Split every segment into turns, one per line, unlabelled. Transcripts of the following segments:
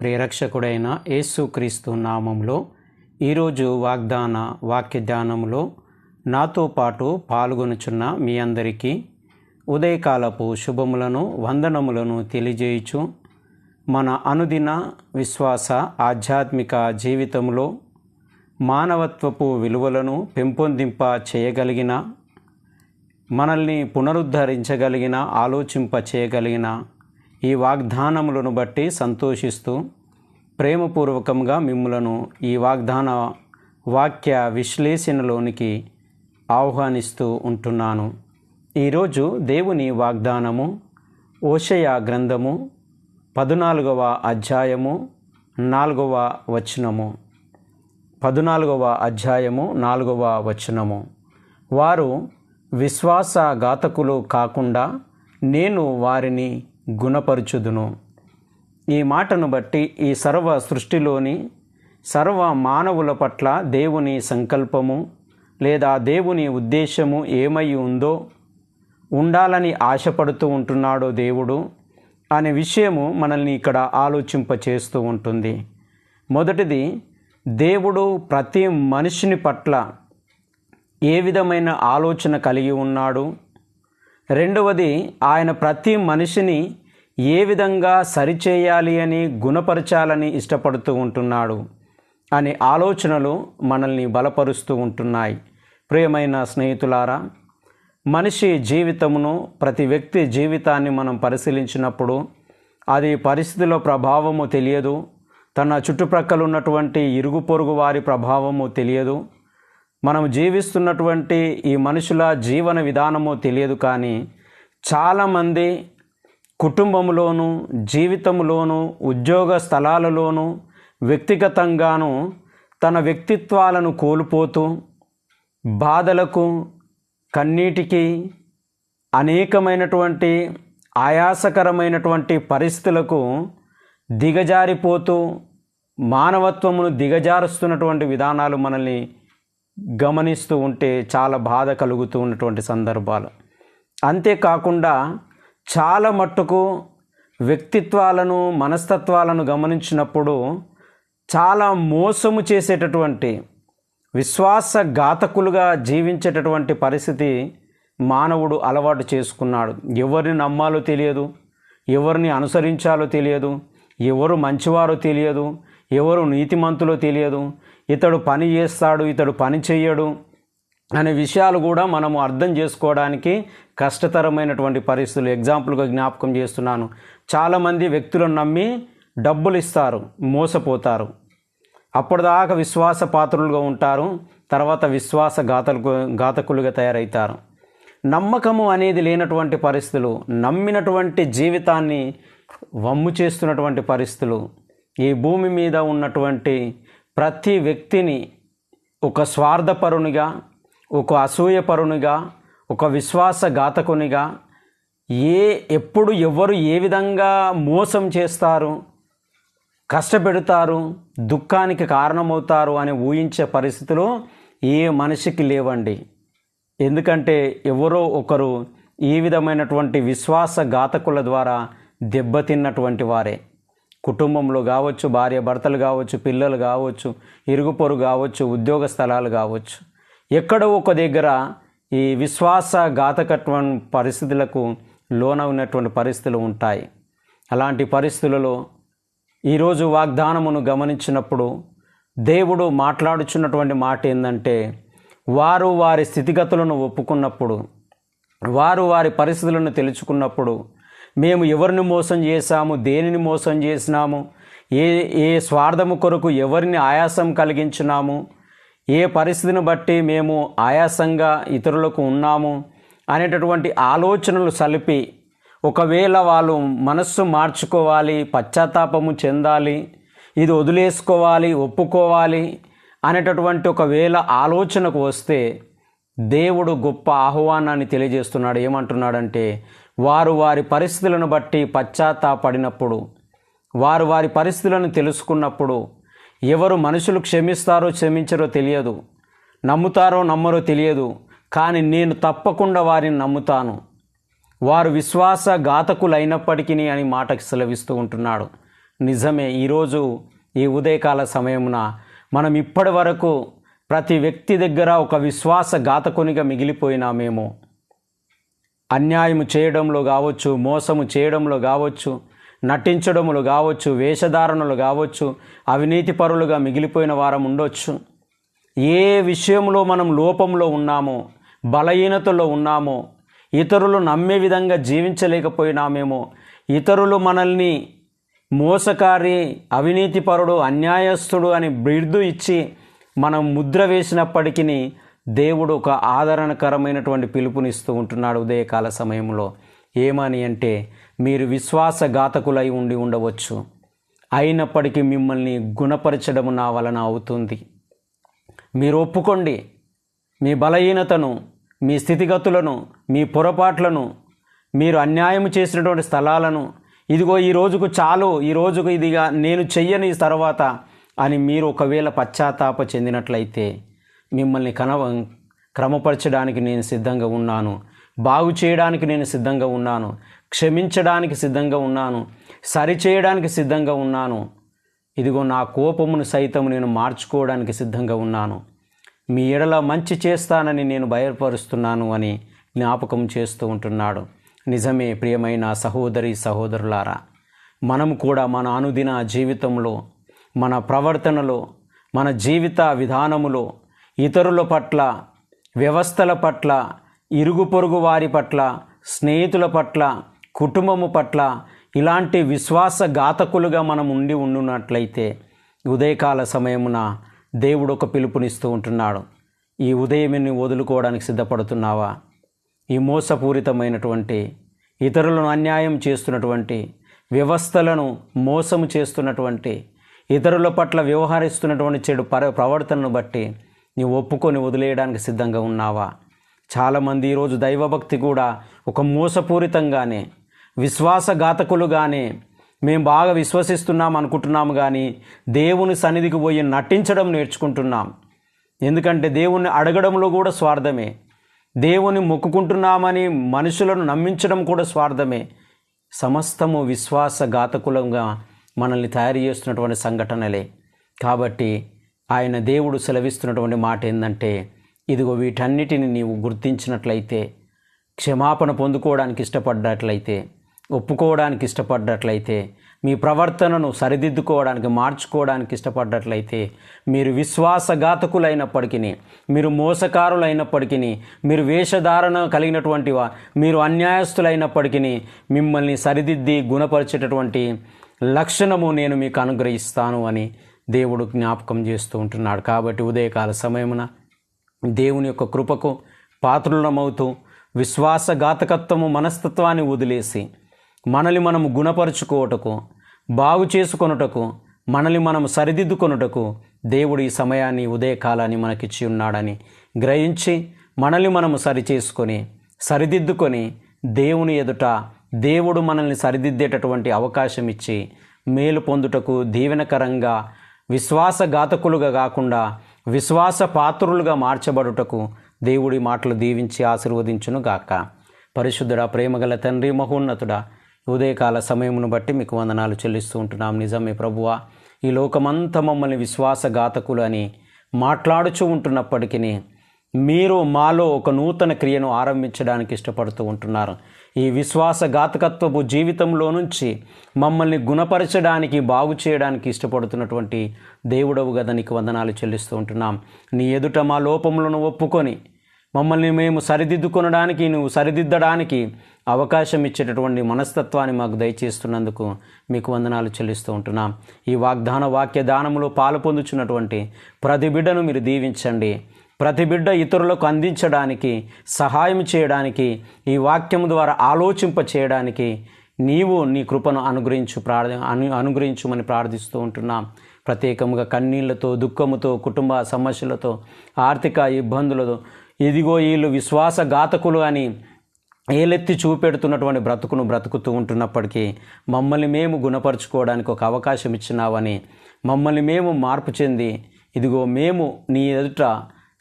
ప్రేరక్షకుడైన యేసుక్రీస్తు నామంలో ఈరోజు వాగ్దాన వాక్య ధ్యానంలో నాతో పాటు పాల్గొనుచున్న మీ అందరికీ ఉదయకాలపు శుభములను వందనములను తెలియజేయుచు మన అనుదిన విశ్వాస ఆధ్యాత్మిక జీవితంలో మానవత్వపు విలువలను పెంపొందింప చేయగలిగిన మనల్ని పునరుద్ధరించగలిగిన ఆలోచింప చేయగలిగిన ఈ వాగ్దానములను బట్టి సంతోషిస్తూ ప్రేమపూర్వకంగా మిమ్ములను ఈ వాగ్దాన వాక్య విశ్లేషణలోనికి ఆహ్వానిస్తూ ఉంటున్నాను. ఈరోజు దేవుని వాగ్దానము ఓషయ గ్రంథము పద్నాలుగవ అధ్యాయము నాలుగవ వచనము. పద్నాలుగవ అధ్యాయము నాలుగవ వచనము. వారు విశ్వాసఘాతకులు కాకుండా నేను వారిని గుణపరుచుదును. ఈ మాటను బట్టి ఈ సర్వ సృష్టిలోని సర్వ మానవుల పట్ల దేవుని సంకల్పము లేదా దేవుని ఉద్దేశము ఏమై ఉందో ఉండాలని ఆశపడుతూ ఉంటున్నాడో దేవుడు అనే విషయము మనల్ని ఇక్కడ ఆలోచింప చేస్తూ ఉంటుంది. మొదటిది దేవుడు ప్రతి మనిషిని పట్ల ఏ విధమైన ఆలోచన కలిగి ఉన్నాడు? రెండవది ఆయన ప్రతి మనిషిని ఏ విధంగా సరిచేయాలి అని గుణపరచాలని ఇష్టపడుతూ ఉంటున్నాడు అనే ఆలోచనలు మనల్ని బలపరుస్తూ ఉంటున్నాయి. ప్రియమైన స్నేహితులారా మనిషి జీవితమును ప్రతి వ్యక్తి జీవితాన్ని మనం పరిశీలించినప్పుడు అది పరిస్థితుల ప్రభావము తెలియదు తన చుట్టుప్రక్కల ఉన్నటువంటి ఇరుగు పొరుగు వారి ప్రభావము తెలియదు మనం జీవిస్తున్నటువంటి ఈ మనుషుల జీవన విధానము తెలియదు కానీ చాలామంది కుటుంబంలోనూ జీవితంలోనూ ఉద్యోగ స్థలాలలోనూ వ్యక్తిగతంగాను తన వ్యక్తిత్వాలను కోల్పోతూ బాధలకు కన్నీటికి అనేకమైనటువంటి ఆయాసకరమైనటువంటి పరిస్థితులకు దిగజారిపోతూ మానవత్వమును దిగజారుస్తున్నటువంటి విధానాలు మనల్ని గమనిస్తూ ఉంటే చాలా బాధ కలుగుతూ ఉన్నటువంటి సందర్భాలు. అంతేకాకుండా చాలా మట్టుకు వ్యక్తిత్వాలను మనస్తత్వాలను గమనించినప్పుడు చాలా మోసము చేసేటటువంటి విశ్వాసఘాతకులుగా జీవించేటటువంటి పరిస్థితి మానవుడు అలవాటు చేసుకున్నాడు. ఎవరిని నమ్మాలో తెలియదు ఎవరిని అనుసరించాలో తెలియదు ఎవరు మంచివారో తెలియదు ఎవరు నీతిమంతులో తెలియదు ఇతడు పని చేస్తాడు ఇతడు పని చేయడు అనే విషయాలు కూడా మనము అర్థం చేసుకోవడానికి కష్టతరమైనటువంటి పరిస్థితులు. ఎగ్జాంపుల్గా జ్ఞాపకం చేస్తున్నాను. చాలామంది వ్యక్తులను నమ్మి డబ్బులు ఇస్తారు మోసపోతారు. అప్పటిదాకా విశ్వాస పాత్రులుగా ఉంటారు తర్వాత విశ్వాస ఘాతకు ఘాతకులుగా తయారవుతారు నమ్మకము అనేది లేనటువంటి పరిస్థితులు నమ్మినటువంటి జీవితాన్ని వమ్ము చేస్తున్నటువంటి పరిస్థితులు ఈ భూమి మీద ఉన్నటువంటి ప్రతి వ్యక్తిని ఒక స్వార్థపరునిగా ఒక అసూయపరునిగా ఒక విశ్వాసఘాతకునిగా ఏ ఎప్పుడు ఎవరు ఏ విధంగా మోసం చేస్తారు కష్టపెడతారు దుఃఖానికి కారణమవుతారు అని ఊహించే పరిస్థితులు ఏ మనిషికి లేవండి. ఎందుకంటే ఎవరో ఒకరు ఈ విధమైనటువంటి విశ్వాసఘాతకుల ద్వారా దెబ్బతిన్నటువంటి వారే. కుటుంబంలో కావచ్చు భార్య భర్తలు కావచ్చు పిల్లలు కావచ్చు ఇరుగు పొరుగు కావచ్చు ఉద్యోగ స్థలాలు కావచ్చు. ఎక్కడో ఒక దగ్గర ఈ విశ్వాసఘాతకత్వం పరిస్థితులకు లోన ఉన్నటువంటి పరిస్థితులు ఉంటాయి. అలాంటి పరిస్థితులలో ఈరోజు వాగ్దానమును గమనించినప్పుడు దేవుడు మాట్లాడుచున్నటువంటి మాట ఏంటంటే వారు వారి స్థితిగతులను ఒప్పుకున్నప్పుడు వారు వారి పరిస్థితులను తెలుసుకున్నప్పుడు మేము ఎవరిని మోసం చేశాము? దేనిని మోసం చేసినాము? ఏ ఏ స్వార్థము కొరకు ఎవరిని ఆయాసం కలిగించినాము? ఏ పరిస్థితిని బట్టి మేము ఆయాసంగా ఇతరులకు ఉన్నాము? అనేటటువంటి ఆలోచనలు సలిపి ఒకవేళ వాళ్ళు మనస్సు మార్చుకోవాలి పశ్చాత్తాపము చెందాలి ఇది వదిలేసుకోవాలి ఒప్పుకోవాలి అనేటటువంటి ఒకవేళ ఆలోచనకు వస్తే దేవుడు గొప్ప ఆహ్వానాన్ని తెలియజేస్తున్నాడు. ఏమంటున్నాడంటే వారు వారి పరిస్థితులను బట్టి పశ్చాత్తాపడినప్పుడు వారు వారి పరిస్థితులను తెలుసుకున్నప్పుడు ఎవరు మనుషులు క్షమిస్తారో క్షమించరో తెలియదు నమ్ముతారో నమ్మరో తెలియదు కానీ నేను తప్పకుండా వారిని నమ్ముతాను. వారు విశ్వాస ఘాతకులైనప్పటికీ అని మాటకి సెలవిస్తూ ఉంటున్నాడు. నిజమే ఈరోజు ఈ ఉదయకాల సమయమున మనం ఇప్పటి వరకు ప్రతి వ్యక్తి దగ్గర ఒక విశ్వాస ఘాతకునిగా మిగిలిపోయినామేమో. అన్యాయము చేయడంలో కావచ్చు మోసము చేయడంలో కావచ్చు నటించడములు కావచ్చు వేషధారణలు కావచ్చు అవినీతి పరులుగా మిగిలిపోయిన వారం ఉండొచ్చు. ఏ విషయంలో మనం లోపంలో ఉన్నామో బలహీనతలో ఉన్నామో ఇతరులు నమ్మే విధంగా జీవించలేకపోయినామేమో ఇతరులు మనల్ని మోసకారి అవినీతిపరుడు అన్యాయస్తుడు అని బిర్దు ఇచ్చి మనం ముద్ర వేసినప్పటికీ దేవుడు ఒక ఆదరణకరమైనటువంటి పిలుపునిస్తూ ఉంటున్నాడు ఉదయకాల సమయంలో. ఏమని అంటే మీరు విశ్వాసఘాతకులై ఉండి ఉండవచ్చు. అయినప్పటికీ మిమ్మల్ని గుణపరచడం నా వలన అవుతుంది. మీరు ఒప్పుకోండి. మీ బలహీనతను మీ స్థితిగతులను మీ పొరపాట్లను మీరు అన్యాయం చేసినటువంటి స్థలాలను ఇదిగో ఈ రోజుకు చాలు ఈ రోజుకు ఇదిగా నేను చెయ్యని తర్వాత అని మీరు ఒకవేళ పశ్చాత్తాప చెందినట్లయితే మిమ్మల్ని కనవ క్రమపరచడానికి నేను సిద్ధంగా ఉన్నాను. బాగు చేయడానికి నేను సిద్ధంగా ఉన్నాను. క్షమించడానికి సిద్ధంగా ఉన్నాను. సరిచేయడానికి సిద్ధంగా ఉన్నాను. ఇదిగో నా కోపమును సైతం నేను మార్చుకోవడానికి సిద్ధంగా ఉన్నాను. మీ ఎడల మంచి చేస్తానని నేను బయలుపరుస్తున్నాను అని జ్ఞాపకం చేస్తూ ఉంటున్నాడు. నిజమే ప్రియమైన సహోదరి సహోదరులారా మనం కూడా మన అనుదిన జీవితంలో మన ప్రవర్తనలో మన జీవిత విధానములో ఇతరుల పట్ల వ్యవస్థల పట్ల ఇరుగు పొరుగు వారి పట్ల స్నేహితుల పట్ల కుటుంబము పట్ల ఇలాంటి విశ్వాసఘాతకులుగా మనం ఉండి ఉండున్నట్లయితే ఉదయకాల సమయమున దేవుడు ఒక పిలుపునిస్తూ ఉంటున్నాడు. ఈ ఉదయమిని వదులుకోవడానికి సిద్ధపడుతున్నావా? ఈ మోసపూరితమైనటువంటి ఇతరులను అన్యాయం చేస్తున్నటువంటి వ్యవస్థలను మోసము చేస్తున్నటువంటి ఇతరుల పట్ల వ్యవహరిస్తున్నటువంటి చెడు పర ప్రవర్తనను బట్టి నీవు ఒప్పుకొని వదిలేయడానికి సిద్ధంగా ఉన్నావా? చాలామంది ఈరోజు దైవభక్తి కూడా ఒక మోసపూరితంగానే విశ్వాసఘాతకులుగానే మేము బాగా విశ్వసిస్తున్నాం అనుకుంటున్నాము కానీ దేవుని సన్నిధికి పోయి నటించడం నేర్చుకుంటున్నాం. ఎందుకంటే దేవుణ్ణి అడగడంలో కూడా స్వార్థమే. దేవుని మొక్కుకుంటున్నామని మనుషులను నమ్మించడం కూడా స్వార్థమే. సమస్తము విశ్వాసఘాతకులంగా మనల్ని తయారు చేస్తున్నటువంటి సంఘటనలే. కాబట్టి ఆయన దేవుడు సెలవిస్తున్నటువంటి మాట ఏంటంటే ఇదిగో వీటన్నిటిని నీవు గుర్తించినట్లయితే క్షమాపణ పొందుకోవడానికి ఇష్టపడ్డట్లయితే ఒప్పుకోవడానికి ఇష్టపడ్డట్లయితే మీ ప్రవర్తనను సరిదిద్దుకోవడానికి మార్చుకోవడానికి ఇష్టపడ్డట్లయితే మీరు విశ్వాసఘాతకులైనప్పటికీ మీరు మోసకారులైనప్పటికీ మీరు వేషధారణ కలిగినటువంటి వా మీరు అన్యాయస్తులైనప్పటికీ మిమ్మల్ని సరిదిద్ది గుణపరిచేటటువంటి లక్షణము నేను మీకు అనుగ్రహిస్తాను అని దేవుడు జ్ఞాపకం చేస్తూ ఉంటున్నాడు. కాబట్టి ఉదయకాల సమయమున దేవుని యొక్క కృపకు పాత్రులమవుతూ విశ్వాసఘాతకత్వము మనస్తత్వాన్ని వదిలేసి మనల్ని మనము గుణపరుచుకోవటకు బాగు చేసుకొనుటకు మనల్ని మనము సరిదిద్దుకొనుటకు దేవుడు ఈ సమయాన్ని ఉదయకాలాన్ని మనకిచ్చి ఉన్నాడని గ్రహించి మనల్ని మనము సరిచేసుకొని సరిదిద్దుకొని దేవుని ఎదుట దేవుడు మనల్ని సరిదిద్దేటటువంటి అవకాశం ఇచ్చి మేలు పొందుటకు దీవెనకరంగా విశ్వాసఘాతకులుగా కాకుండా విశ్వాస పాత్రులుగా మార్చబడుటకు దేవుడి మాటలు దీవించి ఆశీర్వదించును గాక. పరిశుద్ధుడా ప్రేమగల తండ్రి మహోన్నతుడా ఉదయకాల సమయమును బట్టి మీకు వందనాలు చెల్లిస్తూ ఉంటున్నాం. నిజమే ప్రభువా ఈ లోకమంతా మమ్మల్ని విశ్వాసఘాతకులు అని మాట్లాడుచూ ఉంటున్నప్పటికీ మీరు మాలో ఒక నూతన క్రియను ఆరంభించడానికి ఇష్టపడుతూ ఉంటున్నారు. ఈ విశ్వాసఘాతకత్వపు జీవితంలో నుంచి మమ్మల్ని గుణపరచడానికి బాగు చేయడానికి ఇష్టపడుతున్నటువంటి దేవుడవు కదా నీకు వందనాలు చెల్లిస్తూ ఉంటున్నాం. నీ ఎదుట మా లోపములను ఒప్పుకొని మమ్మల్ని మేము సరిదిద్దుకొనడానికి నువ్వు సరిదిద్దడానికి అవకాశం ఇచ్చేటటువంటి మనస్తత్వాన్ని మాకు దయచేస్తున్నందుకు మీకు వందనాలు చెల్లిస్తూ ఉంటున్నాం. ఈ వాగ్దాన వాక్య దానములో పాలు పొందుచున్నటువంటి ప్రతి బిడ్డను మీరు దీవించండి. ప్రతి బిడ్డ ఇతరులకు అందించడానికి సహాయం చేయడానికి ఈ వాక్యం ద్వారా ఆలోచింప చేయడానికి నీవు నీ కృపను అనుగ్రహించు ప్రార్థ అను అనుగ్రహించుమని ప్రార్థిస్తూ ఉంటున్నాం. ప్రత్యేకంగా కన్నీళ్ళతో దుఃఖముతో కుటుంబ సమస్యలతో ఆర్థిక ఇబ్బందులతో ఇదిగో వీళ్ళు విశ్వాసఘాతకులు అని ఏలెత్తి చూపెడుతున్నటువంటి బ్రతుకును బ్రతుకుతూ ఉంటున్నప్పటికీ మమ్మల్ని మేము గుణపరుచుకోవడానికి ఒక అవకాశం ఇచ్చినావని మమ్మల్ని మేము మార్పు చెంది ఇదిగో మేము నీ ఎదుట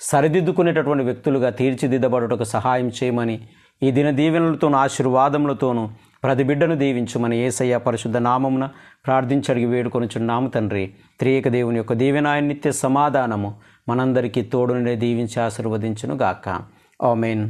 సరిదిద్దుకునేటటువంటి వ్యక్తులుగా తీర్చిదిద్దబడుటకు సహాయం చేయమని ఈ దిన దీవెనలతోనూ ఆశీర్వాదములతోనూ ప్రతి బిడ్డను దీవించు మన ఏసయ్య పరిశుద్ధ నామమున ప్రార్థించడిగి వేడుకొనుచున్నాము తండ్రి త్రియక దేవుని యొక్క దీవెనాయ నిత్య సమాధానము మనందరికీ తోడునే దీవించి ఆశీర్వదించును గాక ఆమెన్.